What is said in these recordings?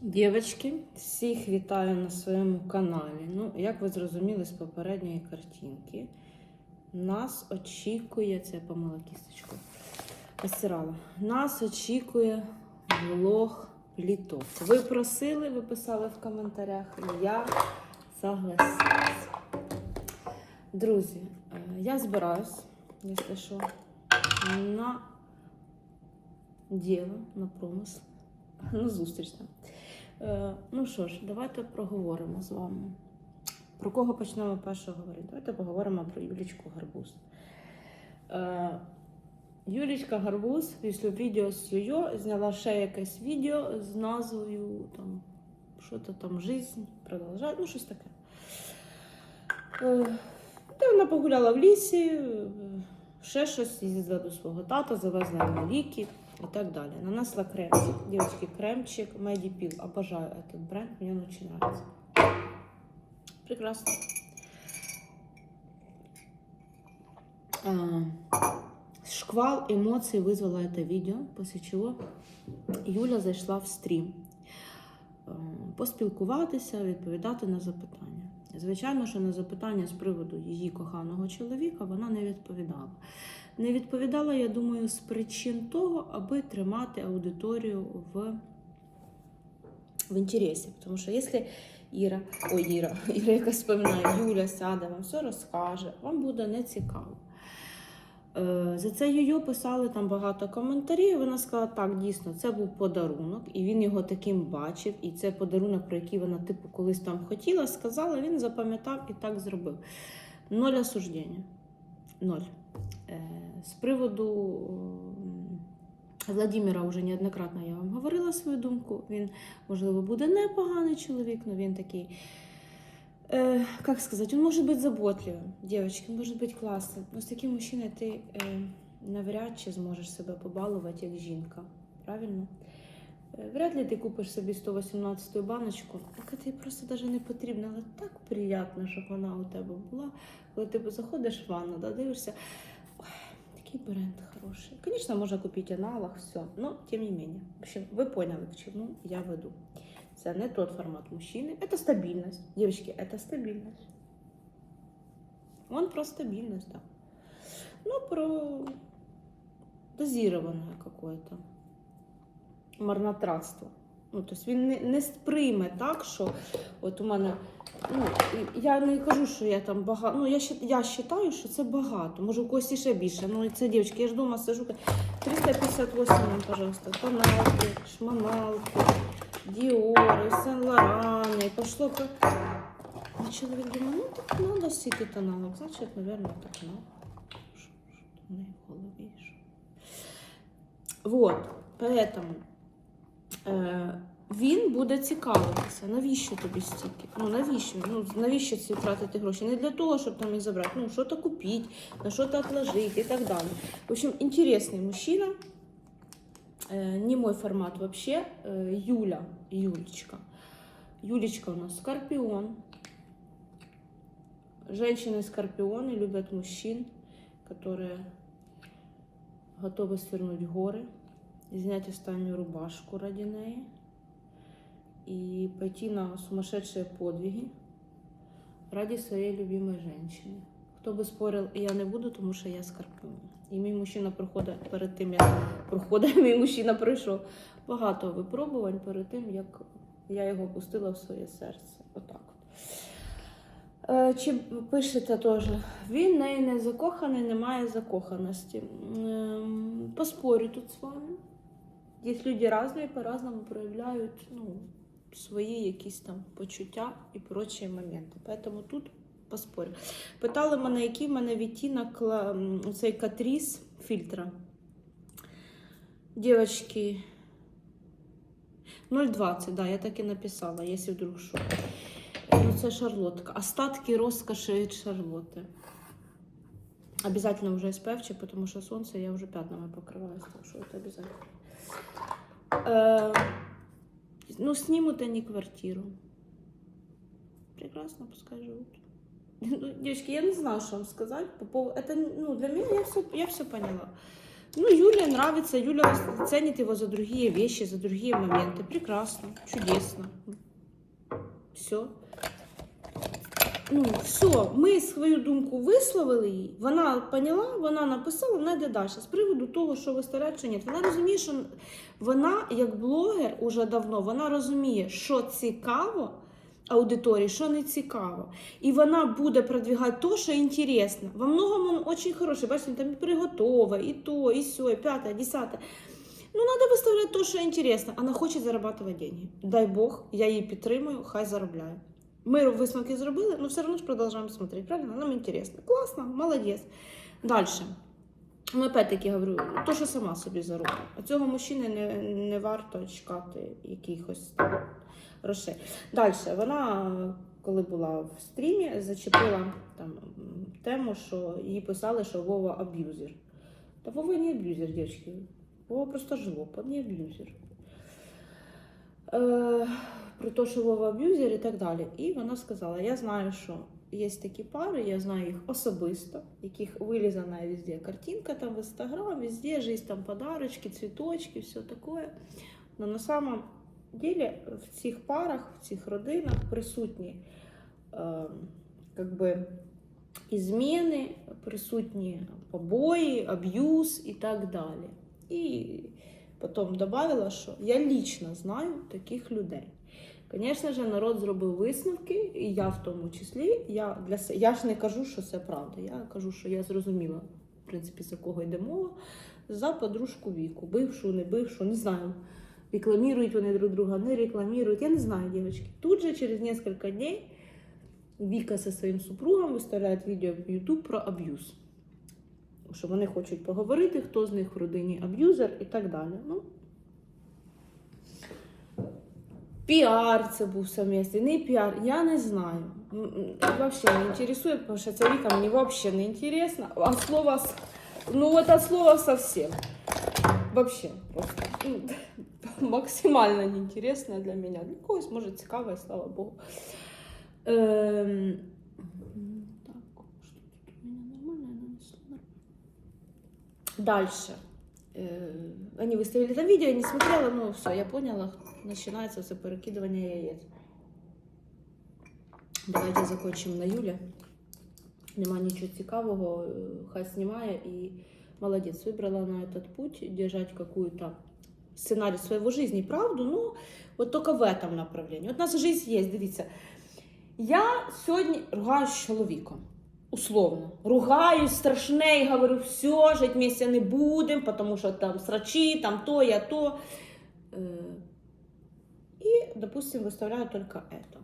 Дівчатки, всіх вітаю на своєму каналі. Ну, як ви зрозуміли з попередньої картинки, нас очікує, це я помила кісточку, постирала. Нас очікує влог пліток. Ви просили, ви писали в коментарях, я согласилась. Друзі, е, я збираюсь, якщо що, на діло, на промисел, на зустріч там. Е, Ну що ж, давайте проговоримо з вами. Про кого почнемо перше говорити? Давайте поговоримо про Юлічку Гарбуз. Е, Юлічка Гарбуз після відео з Йо зняла ще якесь відео з назвою там, що то там жизнь продовжає, ну щось таке. Де вона погуляла в лісі, е, ще щось їздила до свого тата, завезла йому ліки и так далее. Нанесла кремчик. Девочки, кремчик Medipil. Обожаю этот бренд, мне он очень нравится. Прекрасно. А, Шквал эмоций вызвало это видео, после чего Юля зайшла в стрім е, поспілкуватися, відповідати на запитання. Звичайно, що на запитання з приводу її коханого чоловіка вона не відповідала. Не відповідала, я думаю, з причин того, аби тримати аудиторію в, в інтересі. Тому що якщо Іра, ой, Іра, Іра якась споминає, Юля сяде, вам все розкаже, вам буде нецікаво. Е, За це її писали там багато коментарів. Вона сказала, так, дійсно, це був подарунок, і він його таким бачив. І це подарунок, про який вона, типу, колись там хотіла, сказала, він запам'ятав і так зробив. Ноль осуждення. Ноль. Е, З приводу Владимира вже неоднократно я вам говорила свою думку. Він, можливо, буде непоганий чоловік, але він такий Э, как сказать, он может быть заботливым, девочки, он может быть класним. Но з таким мужчиною ти е, навряд чи зможеш себе побалувати як жінка. Правильно? Е, Вряд ли ти купиш собі 118 баночку, яка тобі просто навіть не потрібна, але так приємно, щоб вона у тебе була. Коли ти заходиш в ванну, да, дивишся, ой, такий бренд хороший. Звісно, можна купити аналог, все, но тем не менее. В общем, ви поняли, к чому я веду. Це не тот формат мужчины. Это стабильность. Девочки, это стабильность. Он про стабильность, да. Ну, про дозированное какое-то марнотратство. Ну, тобто він не, не сприйме так, що от у мене. Ну, і я не кажу, що я там багато. Ну, я, щит- я вважаю, що це багато. Може, у когось іще більше. Ну, і це дівчатки, я ж вдома сижу. 358 нам, пожалуйста, тоналки, шманалки. Діори, Сен Лоран, і пошло по... І чоловік думає, ну так надо стільки тоналок, значить, мабуть, так надо. Що, що в неї? Вот, поэтому е, він буде цікавитися, навіщо тобі стільки? Ну, навіщо? Ну, навіщо ці тратити гроші? Не для того, щоб там їх забрати, ну, що-то купити, на що-то отложити і так далі. В общем, інтересний мужчина. Э, не мой формат вообще. Э, Юля, Юлечка. Юлечка у нас скорпион. Женщины-скорпионы любят мужчин, которые готовы свернуть горы, снять останнюю рубашку ради неї и пойти на сумасшедшие подвиги ради своей любимой женщины. Хто би спорив, я не буду, тому що я скорпіон. І мій мужчина проходить перед тим, як проходить, мій мужчина пройшов багато випробувань перед тим, як я його пустила в своє серце. Отак. Е, Чи пишете теж, він в неї не закоханий, немає закоханості. Ем, Поспорю тут з вами. Є люди різні, по-разному проявляють ну, свої якісь там почуття і прочі моменти. Поэтому тут поспорю. Питали мене, який в мене відтінок ла- м, цей катріс фільтра. Дівчатки, 0,20, да, я так і написала, якщо вдруг що. Ну, це шарлотка. Остатки розкоші від шарлоти. Обязательно уже спевче, потому что солнце я уже пятнами покрываюсь, так что это обязательно. Э, ну, снимут они квартиру. Прекрасно, пускай живут. Ну, девочки, я не знаю, что вам сказать по. Это, ну, для меня я все, я все поняла. Ну, Юле нравится, Юля ценит его за другие вещи, за другие моменты. Прекрасно, чудесно. Все. Ну, все, ми свою думку висловили їй, вона поняла, вона написала, вона йде далі. З приводу того, що виставляють чи ні. Вона розуміє, що вона, як блогер, уже давно, вона розуміє, що цікаво аудиторії, що не цікаво. І вона буде продвигати то, що інтересно. Во многому він дуже хороший. Бачите, там і приготове, і то, і сьо, і п'яте, десяте. Ну, треба виставляти то, що інтересно. Вона хоче заробляти деньги. Дай Бог, я її підтримую, хай заробляє. Ми висновки зробили, але все одно ж продовжуємо смотреть, правильно? Нам інтересно. Класно, молодець. Далі. Ну, опять-таки говорю, то, що сама собі заробила. А цього мужчини не, не варто чекати якихось грошей. Далі, вона, коли була в стрімі, зачепила там тему, що їй писали, що Вова аб'юзер. Та Вова не аб'юзер, дівчатки. Вова просто жлоб, не аб'юзер. Е, про те, що Вова аб'юзер і так далі. І вона сказала: я знаю, що є такі пари, я знаю їх особисто, яких вилізана везде картинка там в інстаграм, везде жизнь, там подарочки, цвіточки, все таке. Но на самом деле в цих парах, в цих родинах присутні е, как би, ізміни, присутні побої, аб'юз і так далі. І потім додала, що я лічно знаю таких людей. Звісно ж, народ зробив висновки, і я в тому числі. Я, для, я ж не кажу, що це правда. Я кажу, що я зрозуміла, в принципі, за кого йде мова. За подружку віку, бившу, не бившу, не знаю. Рекламують вони друг друга, не рекламують. Я не знаю, дівчатки. Тут же через несколько дней Віка зі своїм супругом виставляють відео в YouTube про аб'юз. Що вони хочуть поговорити, хто з них в родині аб'юзер і так далі. Ну, піар це був совместний, не піар, я не знаю. М, м, Вообще не інтересує, тому що ця Віка мені вообще не інтересно. А слово, с- ну вот от слова совсем. Вообще просто ну, максимально неинтересная для меня. Для когось може цікаво, і слава Богу. Эм, Так, что тут у меня нормально, я нанесла нормально. Дальше. Э, Они выставили там видео, я не смотрела, но все, я поняла. Начинается все перекидывание яиц. Давайте закончимо на Юлі. Нема нічого цікавого, е, хай знімає і молодець. Вибрала на этот путь держать какую-то сценарий своего жизни, правду, ну, вот только в этом направлении. От у нас жизнь є, дивіться. Я сьогодні ругаюсь з чоловіком. Условно. Ругаюсь страшне і говорю, все, жить вместе не будемо, тому що там срачі, там то, я то. Е, І, допустим, виставляю тільки это.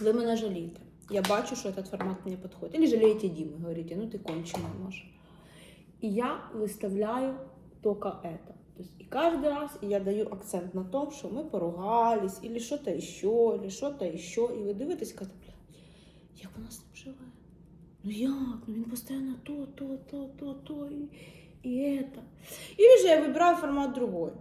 Ви мене жалієте. Я бачу, що этот формат мені підходить. Или жалієте Діму, говорите, ну ти кончений може. І я виставляю тільки это. То есть, и каждый раз я даю акцент на том, що ми поругались, или що-то еще, или що-то еще. І ви дивитесь, кажете, бля, як вона з ним живе? Ну як? Ну він постійно то, то, то, то, то і, і это. Или же я вибираю формат другой.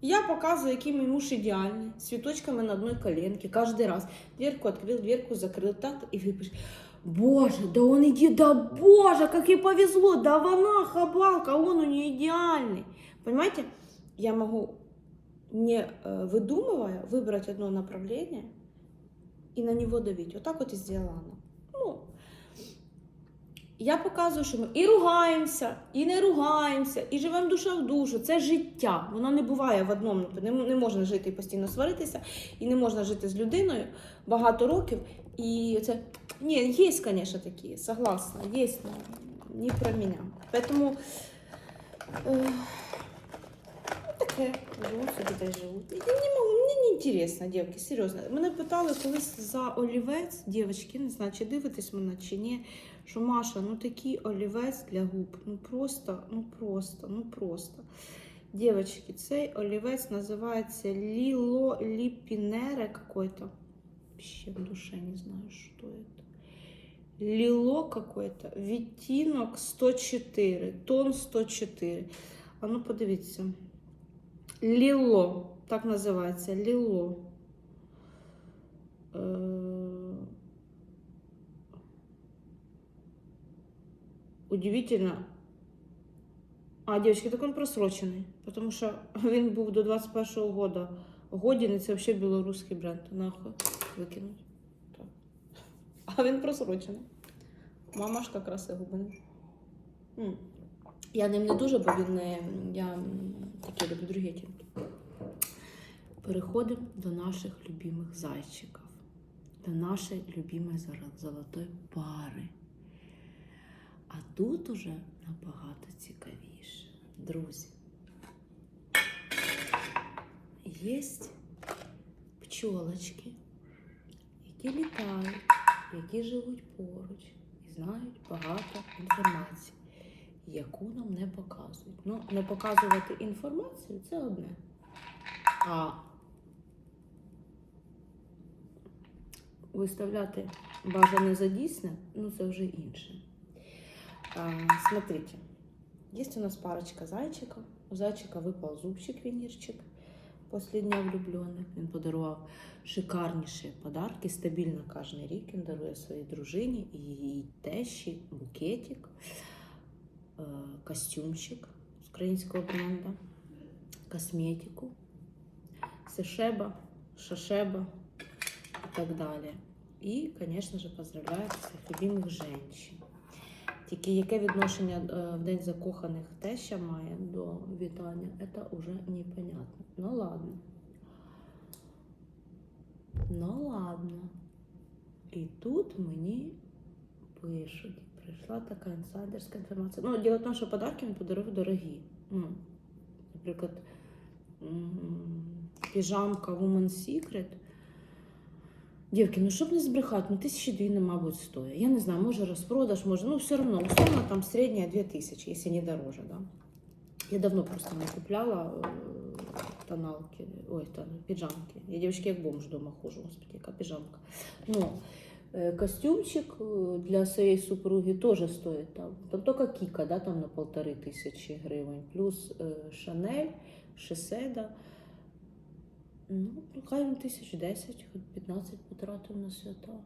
Я показываю, який мій муж ідеальний, з цветочками на одной коленке, каждый раз. Дверку открыл, дверку закрыл, так, и вы пишете, Боже, да он иди, да боже, как ей повезло, да вона хабалка, а он у нее идеальный. Понимаете, я могу, не э, выдумывая, выбрать одно направление и на него давить. Вот так вот и сделала она. Ну, я показую, що ми і ругаємося, і не ругаємося, і живемо душа в душу. Це життя. Воно не буває в одному. Не, не можна жити і постійно сваритися, і не можна жити з людиною багато років. І це ні, є, звісно, такі, согласна, є, не про мене. Поэтому е, ну, таке, живуть собі та й живуть. Я не інтересно, дівки, серйозно. Мене питали колись за олівець, дівчатки, не знаю, чи дивитесь мене, чи ні. Що Маша, ну такий олівець для губ. Ну просто, ну просто, ну просто. Девочки, цей олівець називається Ліло Ліпінере какой-то. Вообще в душе не знаю, что это. Лило какой-то. Відтінок 104. Тон 104. А ну подивіться. Ліло. Так називається. Ліло. Е, Удивительно. А, дівчатки, так він просрочений. Тому що він був до 21-го года годен, і це взагалі білоруський бренд. Нахуй викинуть. А він просрочений. Мамашка краси губини. Я ним не дуже, бо він не. Я такі люблю другі тінки. Переходимо до наших любимих зайчиків. До нашої любимої золотої пари. А тут уже набагато цікавіше. Друзі. Є пчолочки, які літають, які живуть поруч і знають багато інформації, яку нам не показують. Ну, не показувати інформацію це одне. А виставляти бажане за дійсне, ну це вже інше. Смотрите, есть у нас парочка зайчиков. У зайчика випав зубчик вінірчик після Дня влюблених. Він подарував шикарніші подарки. Стабільно кожен рік він дарує своїй дружині і її тещі букетик, костюмчик з українського бренда, косметику, сешеба, шашеба і так далі. І, звісно ж, поздравляю своїх любимих жінок. Тільки яке відношення е, в День закоханих теща має до вітання, це вже непонятно. Ну ладно. Ну ладно. І тут мені пишуть, прийшла така інсайдерська інформація. Ну, діло в тому, що подарки він подарував дорогі. Ну, наприклад, піжамка Woman Secret. Дівки, ну щоб не збрехати, ну тисячі дві, не, мабуть, стоїть. Я не знаю, може розпродаж, може, ну все одно, условно там середня дві тисячі, якщо не дороже, да. Я давно просто не купляла е, тоналки, ой, та, піджамки. Я дівчатки як бомж вдома хожу, господи, яка піджамка. Ну, е, костюмчик е, для своєї супруги теж стоїть там. Там тільки Кіка, да, там на полтори тисячі гривень, плюс Шанель, Шеседа. Ну, хай тисяч десять, хоч 15 потратив на свята.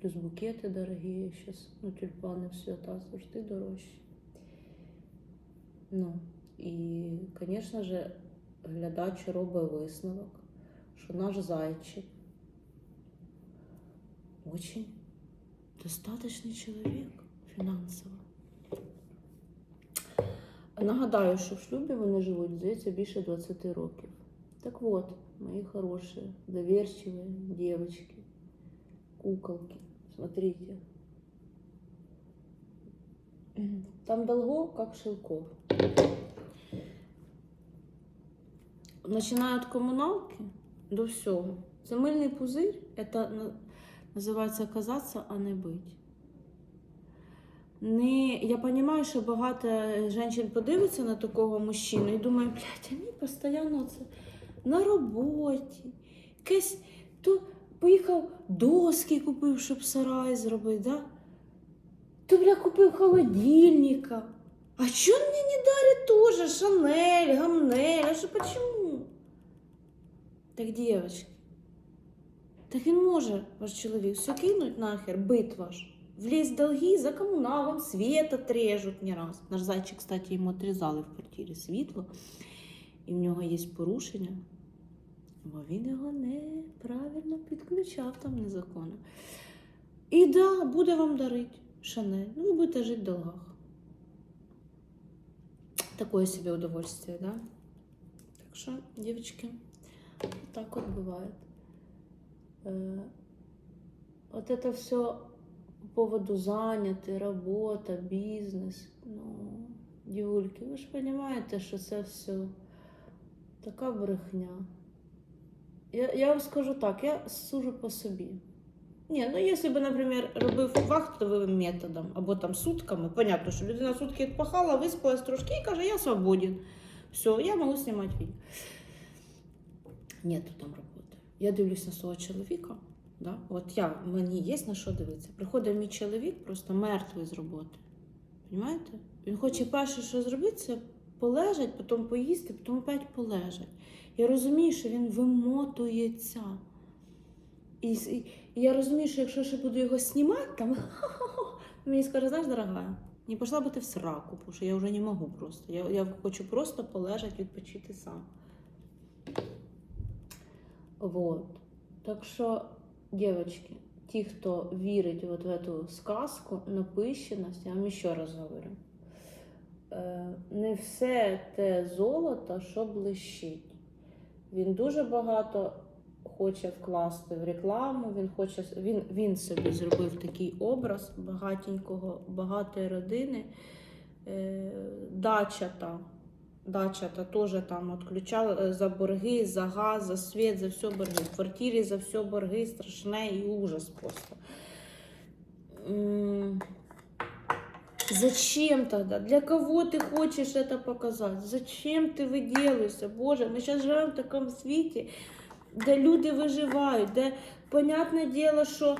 Плюс букети дорогі, щас, ну, тюльпани в свята завжди дорожчі. Ну, і, звісно ж, глядач робить висновок, що наш зайчик очень достаточний чоловік фінансово. Нагадаю, що в шлюбі вони живуть, здається, більше 20 років. Так вот, мои хорошие, доверчивые девочки, куколки, смотрите. Там долго, как Шелков. Начиная от коммуналки до всього. Це мильний пузир, це на- називається казатися, а не бить. Не, я розумію, що багато жінок подивиться на такого мужчину і думає, блядь, мені постійно це на роботі. Якесь то поїхав доски купив, щоб сарай зробити, да? то бля купив холодильника. А чого мені не дарить тоже Шанель, Гамнель? А що почему? Так, девочки, так він може, ваш чоловік, все кинуть нахер, бит ваш. Влезть долги, за коммуналом свет отрежут не раз. Наш зайчик, кстати, йому отрізали в квартирі світло, і в нього є порушення. Бо він його неправильно підключав там незаконно. І да, буде вам дарити Шанель. Ну, ви будете жити в долгах. Такое себе удовольствие, да? Так що, дівчатки, так от буває. Э, Вот это все по поводу заняти, робота, бізнес. Ну, дівульки, ви ж розумієте, що це все така брехня. Я, вам скажу так, я сужу по собі. Ні, ну якщо б, наприклад, робив вахтовим методом або там сутками, понятно, що людина сутки відпахала, виспалась трошки і каже, я свободен. Все, я можу знімати відео. Нету там роботи. Я дивлюсь на свого чоловіка. Да? От я, мені є на що дивитися. Приходить мій чоловік просто мертвий з роботи. Понимаєте? Він хоче перше, що зробити, це полежать, потім поїсти, потім опять полежать. Я розумію, що він вимотується. І, і, я розумію, що якщо ще буду його знімати, там мені скаже, знаєш, дорога, Не пішла би ти в сраку, тому що я вже не можу просто. Я, я хочу просто полежати, відпочити сам. Вот. Так що, дівчатки, ті, хто вірить вот в эту сказку, напищеність, я вам ще раз говорю. Е, Не все те золото, що блищить. Він дуже багато хоче вкласти в рекламу. Він хоче він, він собі зробив такий образ багатенького, багатої родини. Дача та. Дача та теж там відключали е, за борги, за газ, за світ, за все борги. В квартирі за все борги страшне і ужас просто. М, Зачем тогда? Для кого ты хочешь это показать? Зачем ты выделываешься? Боже, мы сейчас живем в таком свете, де люди виживають, де, понятне діло, що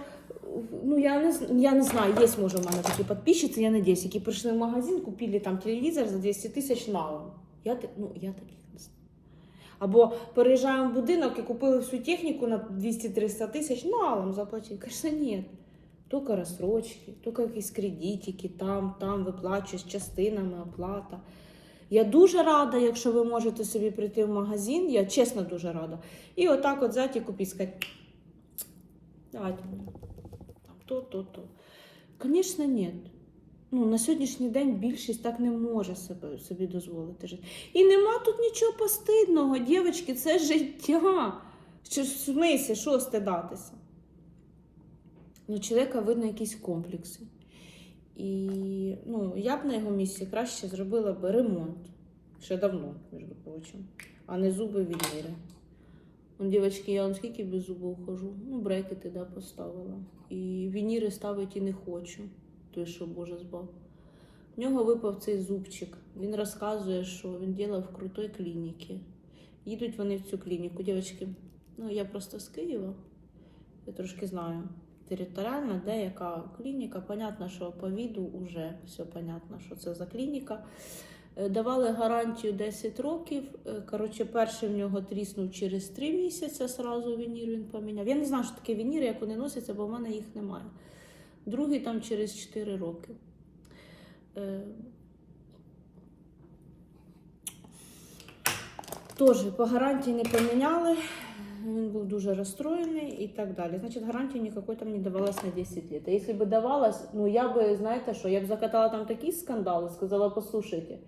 ну, я, не, з- я не знаю, є, може, в мене такі підписчиці, я надіюсь, які прийшли в магазин, купили там телевізор за 200 тисяч налом. Я, так- ну, я таких не знаю. Або переїжджаємо в будинок і купили всю техніку на 200-300 тисяч, налом заплатили. Конечно, ні. Тільки розсрочки, тільки якісь кредитики, там, там виплачуєш частинами оплата. Я дуже рада, якщо ви можете собі прийти в магазин, я чесно дуже рада. І отак от взяти і купити, сказати, давайте то, то, то. Звісно, ні. Ну, на сьогоднішній день більшість так не може себе, собі дозволити жити. І нема тут нічого постидного, дівчатки, це життя. Що, в смислі, що стидатися? Ну, чоловіка видно якісь комплекси. І ну, я б на його місці краще зробила б ремонт. Ще давно, між прочим, а не зуби вініри. Он, дівчатки, я вам скільки без зубів хожу. Ну, брекети да, поставила. І вініри ставити і не хочу. Той, що Боже збав. В нього випав цей зубчик. Він розказує, що він робив в крутій клініці. Їдуть вони в цю клініку. Дівчатки, ну я просто з Києва. Я трошки знаю територіально, де яка клініка. Понятно, що по віду вже все понятно, що це за клініка. Е, Давали гарантію 10 років. Е, Коротше, перший в нього тріснув через 3 місяці, сразу вінір він поміняв. Я не знаю, що таке вініри, як вони носяться, бо в мене їх немає. Другий там через 4 роки. Е, Теж по гарантії не поміняли. Він був дуже розстроєний і так далі. Значить, гарантію ніякої там не давалась на 10 лет. Якщо б давалась, ну я би, знаєте що, я б закатала там такі скандали, сказала, послушайте,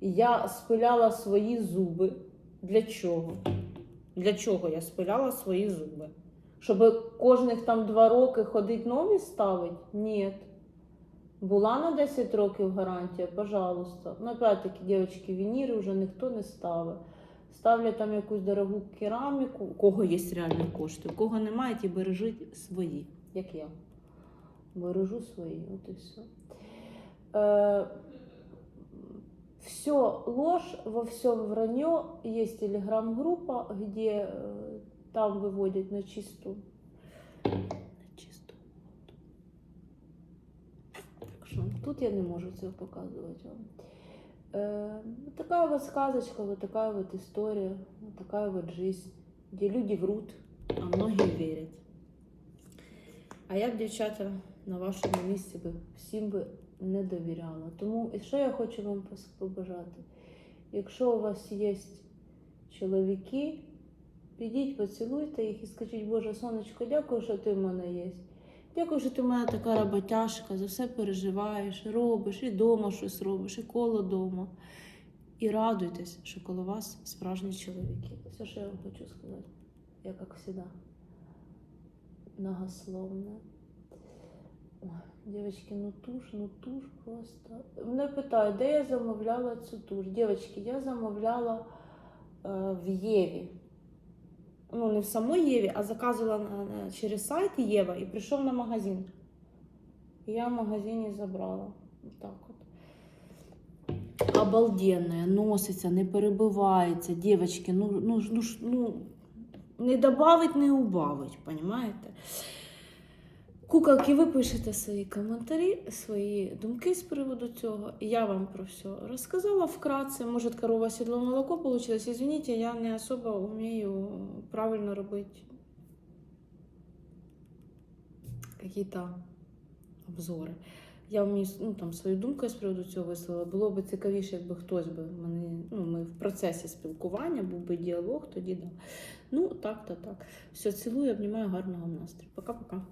я спиляла свої зуби. Для чого? Для чого я спиляла свої зуби? Щоб кожних там два роки ходить нові ставить? Ні. Була на 10 років гарантія, пожалуйста. Ну, опять-таки, дівчатки, вініри вже ніхто не ставить. Ставлять там якусь дорогу кераміку, у кого є реальні кошти, у кого немає, ті бережуть свої, як я. Бережу свої, от і все. Е, все ложь, во всем вранье. Есть телеграм-группа, где э, там выводят на чисту. Тут я не можу цього показувати вам. Э, вот такая вот сказочка, вот такая вот история, вот такая вот жизнь, где люди врут, а многие верят. А я б, дівчата, на вашому місці би всім би не довіряла. Тому і що я хочу вам побажати? Якщо у вас є чоловіки, підіть, поцілуйте їх і скажіть, Боже, сонечко, дякую, що ти в мене є. Що ти в мене така роботяжка, за все переживаєш, робиш, і вдома щось робиш, і коло дома. І радуйтесь, що коло вас справжні чоловіки. Все, що я вам хочу сказати, я, як завжди, многословна. Ой, Дівчатки, ну туш, ну туш просто. Мене питають, де я замовляла цю туш. Дівчатки, я замовляла е, в Єві. Ну, не в самой Єві, а заказувала через сайт Єва і прийшов на магазин. Я в магазині забрала. Так от. Обалденная, носиться, не перебивається. Дівчатки, ну, ну, ну, ну, не добавить, не убавить, понимаєте? Куколки, ви пишете свої коментарі, свої думки з приводу цього. Я вам про все розказала вкратце. Може, корова сідло молоко получилось. Извините, я не особо вмію правильно робити какие-то обзори. Я вмію ну, там, свою думку з приводу цього висловила. Було б цікавіше, якби хтось би мене, ну, ми в процесі спілкування, був би діалог, тоді да. Ну, так, то так. Все, цілую, обнімаю, гарного настрою. Пока-пока.